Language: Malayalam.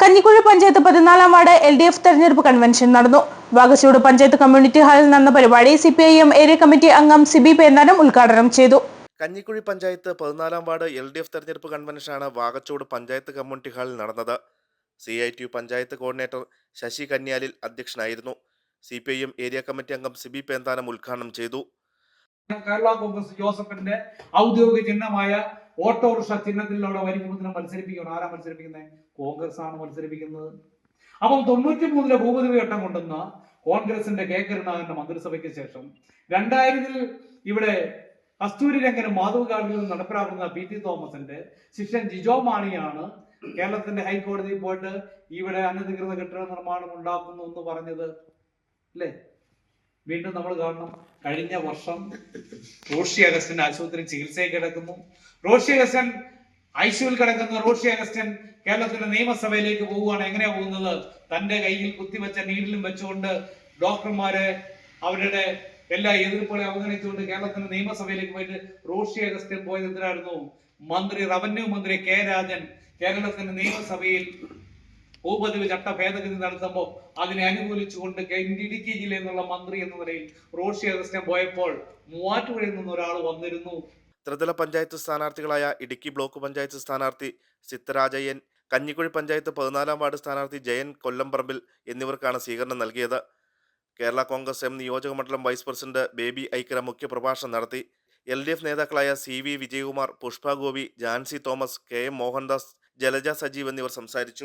കഞ്ഞിക്കുഴി പഞ്ചായത്ത് പതിനാലാം വാർഡ് എൽ ഡി എഫ് തെരഞ്ഞെടുപ്പ് കൺവെൻഷൻ നടന്നു. വാഗച്ചൂട് പഞ്ചായത്ത് കമ്മ്യൂണിറ്റി ഹാളിൽ നടന്ന പരിപാടി C P I M area committee അംഗം സിബി പേന്നാനം ഉദ്ഘാടനം ചെയ്തു. കഞ്ഞിക്കുഴി പഞ്ചായത്ത് പതിനാലാം വാർഡ് എൽ ഡി എഫ് തെരഞ്ഞെടുപ്പ് കൺവെൻഷനാണ് വാഗച്ചൂട് പഞ്ചായത്ത് കമ്മ്യൂണിറ്റി ഹാളിൽ നടന്നത്. C I T U panchayat coordinator Sasi Kanyalil അധ്യക്ഷനായിരുന്നു. C P I M area committee അംഗം സിബി പേന്താനം ഉദ്ഘാടനം ചെയ്തു. കേരള കോൺഗ്രസ് ജോസഫിന്റെ ഔദ്യോഗിക ചിഹ്നമായ ഓട്ടോറിക്ഷ ചിഹ്നത്തിലൂടെ വരിക്കുമ്പോൾ മത്സരിപ്പിക്കണം ആരാ മത്സരിപ്പിക്കുന്നത് കോൺഗ്രസ് ആണ് മത്സരിപ്പിക്കുന്നത്. അപ്പം തൊണ്ണൂറ്റി മൂന്നിലെ ഭൂപതി ഘട്ടം കൊണ്ടുവന്ന കോൺഗ്രസിന്റെ കെ കരുണാകരന്റെ മന്ത്രിസഭയ്ക്ക് ശേഷം രണ്ടായിരത്തിൽ ഇവിടെ കസ്തൂരി രംഗനും മാധവ് ഗാർഗിലും നടപ്പിലാക്കുന്ന പി ടി തോമസിന്റെ ശിഷ്യൻ ജിജോ മാണിയാണ് കേരളത്തിന്റെ ഹൈക്കോടതിയിൽ പോയിട്ട് ഇവിടെ അനധികൃത കെട്ടിട നിർമ്മാണം ഉണ്ടാക്കുന്നു എന്ന് പറഞ്ഞത്. അല്ലേ? വീണ്ടും നമ്മൾ കാണണം. കഴിഞ്ഞ വർഷം റോഷി അഗസ്റ്റൻ ആശുപത്രി ചികിത്സയിൽ കിടക്കുന്നു. റോഷി അഗസ്റ്റൻ ഐസിയുവിൽ കിടക്കുന്ന. റോഷി അഗസ്റ്റൻ കേരളത്തിന്റെ നിയമസഭയിലേക്ക് പോവുകയാണ്. എങ്ങനെയാ പോകുന്നത്? തന്റെ കയ്യിൽ കുത്തിവെച്ച നീഡിലും വെച്ചുകൊണ്ട് ഡോക്ടർമാരെ അവരുടെ എല്ലാ എതിർപ്പുകളെ അവഗണിച്ചുകൊണ്ട് കേരളത്തിന്റെ നിയമസഭയിലേക്ക് പോയിട്ട് റോഷി അഗസ്റ്റൻ പോയത് എന്തിനായിരുന്നു? മന്ത്രി റവന്യൂ മന്ത്രി കെ രാജൻ കേരളത്തിന്റെ നിയമസഭയിൽ ഭൂപതിവ് ചട്ട ഭേദഗതി നടത്തുമ്പോൾ അതിനെ അനുകൂലിച്ചുകൊണ്ട് ഇടുക്കി ജില്ലയിൽ നിന്നുള്ള മന്ത്രി എന്ന നിലയിൽ റോഷി അഗസ്റ്റൻ പോയപ്പോൾ മൂവാറ്റുപുഴയിൽ നിന്ന് ഒരാൾ വന്നിരുന്നു. ത്രിതല പഞ്ചായത്ത് സ്ഥാനാർത്ഥികളായ ഇടുക്കി ബ്ലോക്ക് പഞ്ചായത്ത് സ്ഥാനാർത്ഥി സിത്തരാജയ്യൻ കഞ്ഞിക്കുഴി പഞ്ചായത്ത് പതിനാലാം വാർഡ് സ്ഥാനാർത്ഥി ജയൻ കൊല്ലംപറമ്പിൽ എന്നിവർക്കാണ് സ്വീകരണം നൽകിയത്. കേരള കോൺഗ്രസ് എം നിയോജക മണ്ഡലം വൈസ് പ്രസിഡന്റ് ബേബി ഐക്കര മുഖ്യപ്രഭാഷണം നടത്തി. എൽ ഡി എഫ് നേതാക്കളായ C V Vijayakumar Pushpa Gopi Jancy Thomas K M Mohandas Jalaja Sajeev എന്നിവർ സംസാരിച്ചു.